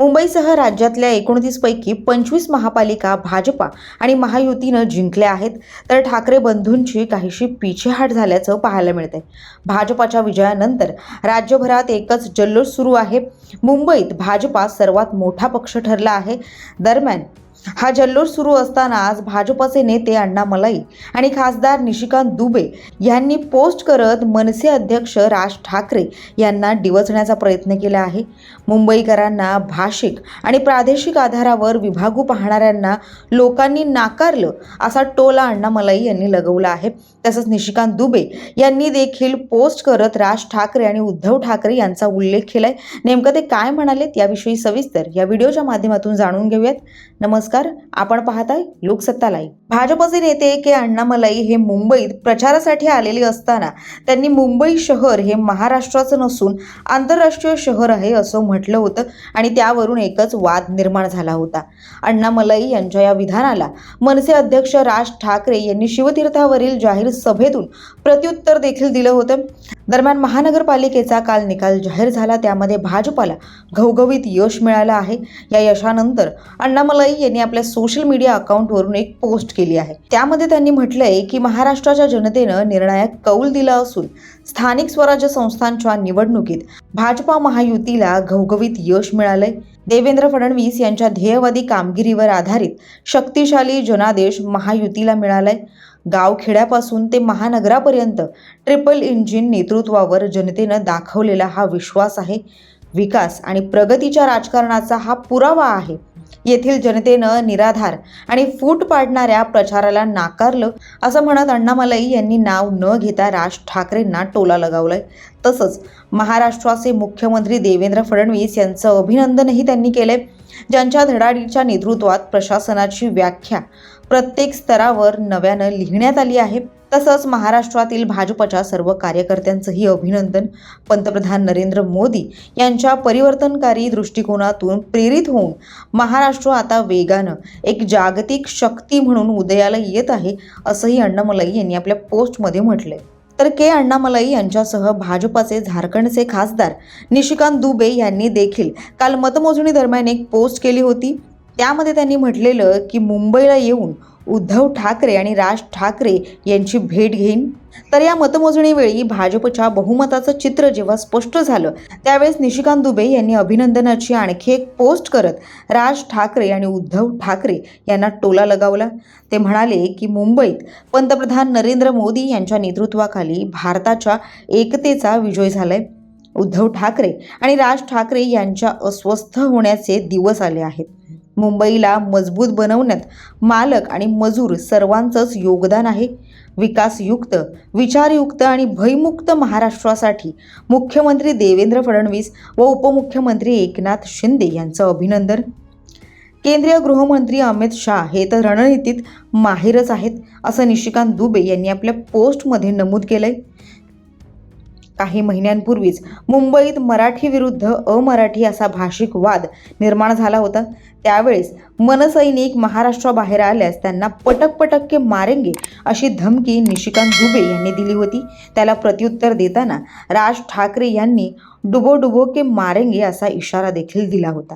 मुंबईसह राज्यातल्या एकोणतीसपैकी पंचवीस महापालिका भाजपा आणि महायुतीनं जिंकल्या आहेत. तर ठाकरे बंधूंची काहीशी पिछेहाट झाल्याचं पाहायला मिळते भाजपाच्या विजयानंतर राज्यभरात एकच जल्लोष सुरू आहे. मुंबईत भाजपा सर्वात मोठा पक्ष ठरला आहे. दरम्यान हा जल्लोष सुरू असताना आज भाजपचे नेते अण्णा मलाई आणि खासदार निशिकांत दुबे यांनी पोस्ट करत मनसे अध्यक्ष राज ठाकरे यांना डिवचण्याचा प्रयत्न केला आहे. मुंबईकरांना भाषिक आणि प्रादेशिक आधारावर विभागू पाहणाऱ्यांना लोकांनी नाकारलं असा टोला अण्णा मलाई यांनी लगवला आहे. तसंच निशिकांत दुबे यांनी देखील पोस्ट करत राज ठाकरे आणि उद्धव ठाकरे यांचा उल्लेख केलाय. नेमकं ते काय म्हणालेत याविषयी सविस्तर या व्हिडिओच्या माध्यमातून जाणून घेऊयात. नमस्कार. आपण पाहताय लोकसत्ता लाईव्ह भाजपचे नेते के. अण्णामलाई हे मुंबईत प्रचारासाठी आलेले असताना त्यांनी मुंबई शहर हे महाराष्ट्राचं नसून आंतरराष्ट्रीय शहर आहे असं म्हटलं होतं आणि त्यावरून एकच वाद निर्माण झाला होता. अण्णामलाई यांच्या या विधानाला मनसे अध्यक्ष राज ठाकरे यांनी शिवतीर्थावरील जाहीर सभेतून प्रत्युत्तर देखील दिलं होतं. दरम्यान महानगरपालिकेचा काल निकाल जाहीर झाला त्यामध्ये भाजपाला घवघवीत यश मिळालं आहे. या यशानंतर अण्णामलाई यांनी आपल्या सोशल मीडिया अकाउंटवरून एक पोस्ट केली आहे. त्यामध्ये त्यांनी म्हटलंय की महाराष्ट्राच्या जनतेनं निर्णायक कौल दिला असून स्थानिक स्वराज्य संस्थांच्या निवडणुकीत भाजपा महायुतीला घवघवीत यश मिळालंय. देवेंद्र फडणवीस यांच्या ध्येयवादी कामगिरीवर आधारित शक्तिशाली जनादेश महायुतीला मिळालाय. गावखेड्यापासून ते महानगरापर्यंत ट्रिपल इंजिन नेतृत्वावर जनतेनं दाखवलेला हा विश्वास आहे. विकास आणि प्रगतीच्या राजकारणाचा हा पुरावा आहे. येथील जनतेनं निराधार आणि फूट पाडणाऱ्या प्रचाराला नाकारलं असं म्हणत अण्णामलाई यांनी नाव न घेता राज ठाकरेंना टोला लगावलाय. तसंच महाराष्ट्राचे मुख्यमंत्री देवेंद्र फडणवीस यांचं अभिनंदनही त्यांनी केलंय. ज्यांच्या धडाडीच्या नेतृत्वात प्रशासनाची व्याख्या प्रत्येक स्तरावर नव्यानं लिहिण्यात आली आहे. तसंच महाराष्ट्रातील भाजपच्या सर्व कार्यकर्त्यांचंही अभिनंदन पंतप्रधान नरेंद्र मोदी यांच्या परिवर्तनकारी दृष्टिकोनातून प्रेरित होऊन महाराष्ट्र आता वेगानं एक जागतिक शक्ती म्हणून उदयाला येत आहे असंही अण्णामलाई यांनी आपल्या पोस्टमध्ये म्हटलंय. तर के. अण्णामलाई यांच्यासह भाजपाचे झारखंडचे खासदार निशिकांत दुबे यांनी देखील काल मतमोजणी दरम्यान एक पोस्ट केली होती. त्यामध्ये त्यांनी म्हटलेलं की मुंबईला येऊन उद्धव ठाकरे आणि राज ठाकरे यांची भेट घेईन. तर या मतमोजणीवेळी भाजपच्या बहुमताचं चित्र जेव्हा स्पष्ट झालं त्यावेळेस निशिकांत दुबे यांनी अभिनंदनाची आणखी एक पोस्ट करत राज ठाकरे आणि उद्धव ठाकरे यांना टोला लगावला. ते म्हणाले की मुंबईत पंतप्रधान नरेंद्र मोदी यांच्या नेतृत्वाखाली भारताच्या एकतेचा विजय झालाय. उद्धव ठाकरे आणि राज ठाकरे यांच्या अस्वस्थ होण्याचे दिवस आले आहेत. मुंबईला मजबूत बनवण्यात मालक आणि मजूर सर्वांचंच योगदान आहे. विकासयुक्त विचारयुक्त आणि भयमुक्त महाराष्ट्रासाठी मुख्यमंत्री देवेंद्र फडणवीस व उपमुख्यमंत्री एकनाथ शिंदे यांचं अभिनंदन. केंद्रीय गृहमंत्री अमित शाह हे तर रणनीतीत माहिरच आहेत असं निशिकांत दुबे यांनी आपल्या पोस्टमध्ये नमूद केलं आहे काही महिन्यांपूर्वीच मुंबईत मराठी विरुद्ध अमराठी असा भाषिक वाद निर्माण झाला होता. त्यावेळेस मनसैनिक महाराष्ट्राबाहेर आल्यास त्यांना पटक पटक के मारेंगे अशी धमकी निशिकांत दुबे यांनी दिली होती. त्याला प्रत्युत्तर देताना राज ठाकरे यांनी डुबो डुबो के मारेंगे असा इशारा देखील दिला होता.